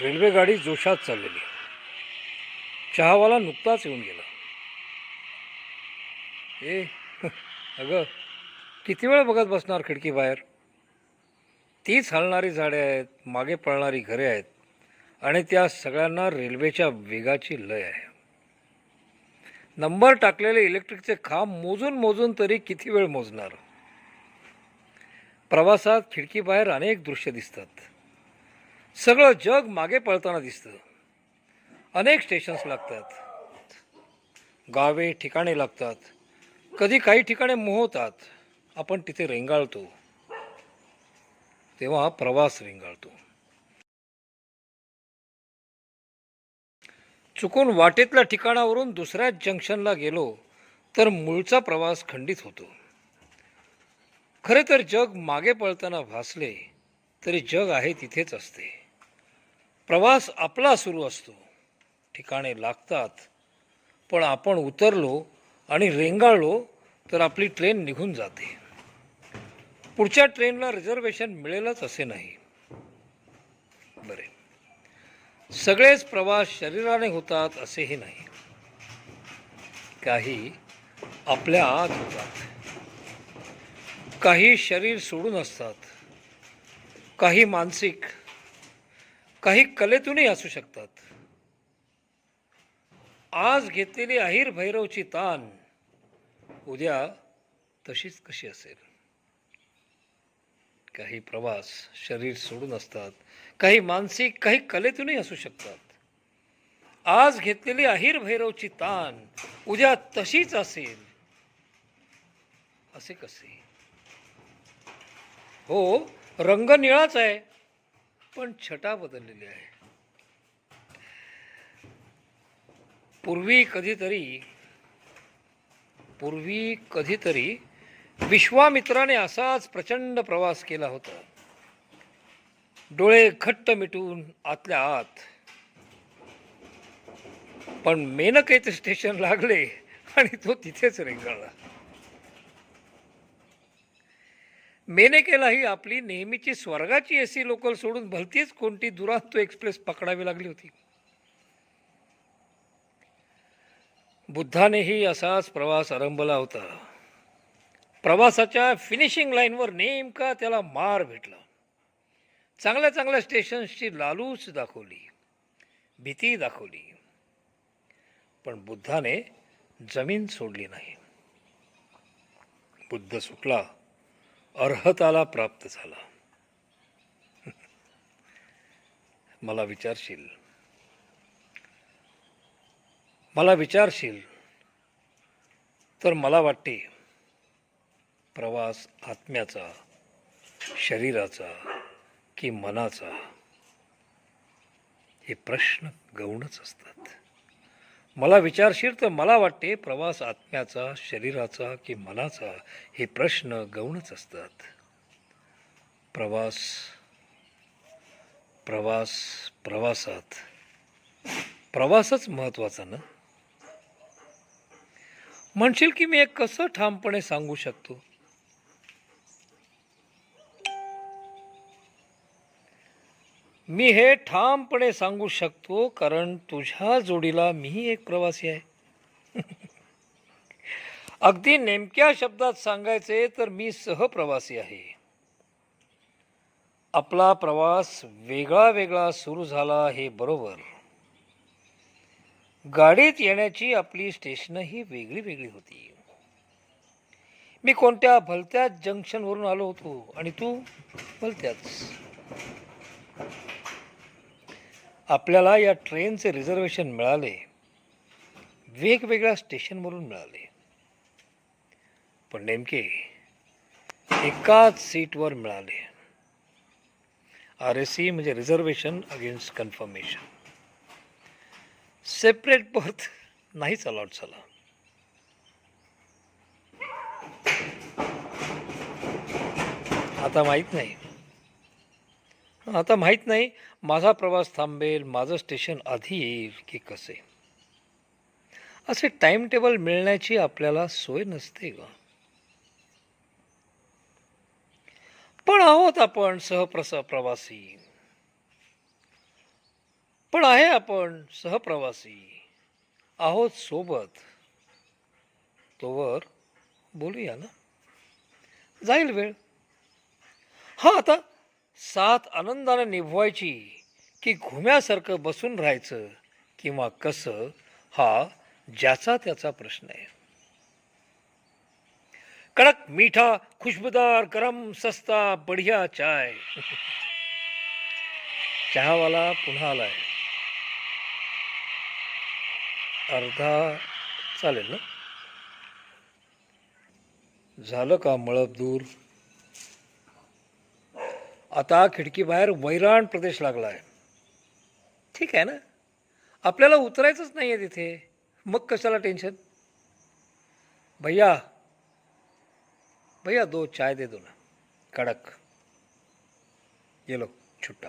Railway गाडी जोशात चाललेली. चहावाला नुकताच येऊन गेला. ए अगं किती वेळ बघत बसणार खिडकी बाहेर? तीच हलणारी झाडे आहेत मागे पळणारी घरे आहेत आणि त्या सगळ्यांना रेल्वेच्या वेगाची लय आहे. नंबर टाकलेले इलेक्ट्रिकचे खांब मोजून मोजून तरी किती वेळ मोजणार? प्रवासात खिडकीबाहेर अनेक दृश्य दिसतात. सगळं जग मागे पळताना दिसतं. अनेक स्टेशन्स लागतात. गावे ठिकाणे लागतात. कधी काही ठिकाणे मोहतात. आपण तिथे रेंगाळतो. तेव्हा प्रवास रेंगाळतो. चुकून वाटेतल्या ठिकाणावरून दुसऱ्या जंक्शनला गेलो तर मूळचा प्रवास खंडित होतो. खरे तर जग मागे पळताना भासले तरी जग आहे तिथेच असते. प्रवास आपला सुरू असतो. ठिकाणे लागतात. पण आपण उतरलो आणि रेंगाळलो तर आपली ट्रेन निघून जाते. पुढच्या ट्रेनला रिझर्वेशन मिळेलच असे नाही. बरे. सगळेच प्रवास शरीराने होतात असेही नाही. काही आपल्या आत होतात. काही शरीर सोडून असतात. काही मानसिक काही कलेतूनही असू शकतात. आज घेतलेली अहिर भैरवची तान उद्या तशीच कशी असेल? काही प्रवास शरीर सोडून असतात. काही मानसिक काही कलेतूनही असू शकतात. आज घेतलेली अहिर भैरवची तान उद्या तशीच असेल. असे कसे? हो रंग निळाच आहे. पण छटा बदललेली आहे. पूर्वी कधीतरी पूर्वी कधीतरी विश्वामित्राने असाच प्रचंड प्रवास केला होता. डोळे घट्ट मिटून आतल्या आत. पण मेनकेत स्टेशन लागले आणि तो तिथेच रेंगाळला. मेनेकेलाही आपली नेहमीची स्वर्गाची एसी लोकल सोडून भलतीच कोणती दुरांतो एक्सप्रेस पकडावी लागली होती. बुद्धानेही असाच प्रवास आरंभला होता. प्रवासाच्या फिनिशिंग लाईनवर नेमका त्याला मार भेटला. चांगल्या चांगल्या स्टेशन्सची लालूच दाखवली. भीती दाखवली. पण बुद्धाने जमीन सोडली नाही. बुद्ध सुटला. अर्हताला प्राप्त झाला. मला विचारशील. मला विचारशील. तर मला वाटते प्रवास आत्म्याचा शरीराचा की मनाचा हे प्रश्न गौणच असतात. मला विचारशील तर मला वाटते प्रवास आत्म्याचा शरीराचा की मनाचा हे प्रश्न गौणच असतात. प्रवास प्रवास प्रवासात. प्रवासच महत्त्वाचा ना? म्हणशील की मी एक कसं ठामपणे सांगू शकतो? मी हे ठामपणे सांगू शकतो कारण तुझ्या जोडीला मीही एक प्रवासी आहे. अगदी नेमक्या शब्दात सांगायचे तर मी सहप्रवासी आहे. आपला प्रवास वेगळा वेगळा सुरू झाला हे बरोबर. गाडीत येण्याची आपली स्टेशनही वेगळी वेगळी होती. मी कोणत्या भलत्याच जंक्शनवरून आलो होतो आणि तू भलत्याच. आपल्याला या ट्रेनचे रिझर्वेशन मिळाले. वेगवेगळ्या स्टेशनवरून मिळाले. पण नेमके एकाच सीटवर मिळाले. आर एस सी म्हणजे reservation against confirmation separate berth नाहीच अलॉट झाला. आता माहीत नाही. आता माहीत नाही माझा प्रवास थांबेल माझं स्टेशन आधी येईल की कसे? असे टाइम टेबल मिळण्याची आपल्याला सोय नसते का पण आहोत आपण सहप्रस प्रवासी. पण आहे आपण सहप्रवासी. आहोत सोबत. तोवर बोलूया ना? जाईल वेळ. हा आता साथ आनंदाने निभवायची की घुम्यासारखं बसून राहायचं किंवा कसं हा ज्याचा त्याचा प्रश्न आहे. कडक मीठा खुशबूदार गरम सस्ता बढिया चाय. चहावाला पुन्हा आलाय. अर्धा चालेल ना? झालं का मळब दूर? आता खिडकीबाहेर वैराण प्रदेश लागला आहे ठीक आहे ना? आपल्याला उतरायचंच नाही आहे तिथे. मग कशाला टेन्शन भैया भैया दो चाय दे दो ना. कडक. ये लो छुट्टा.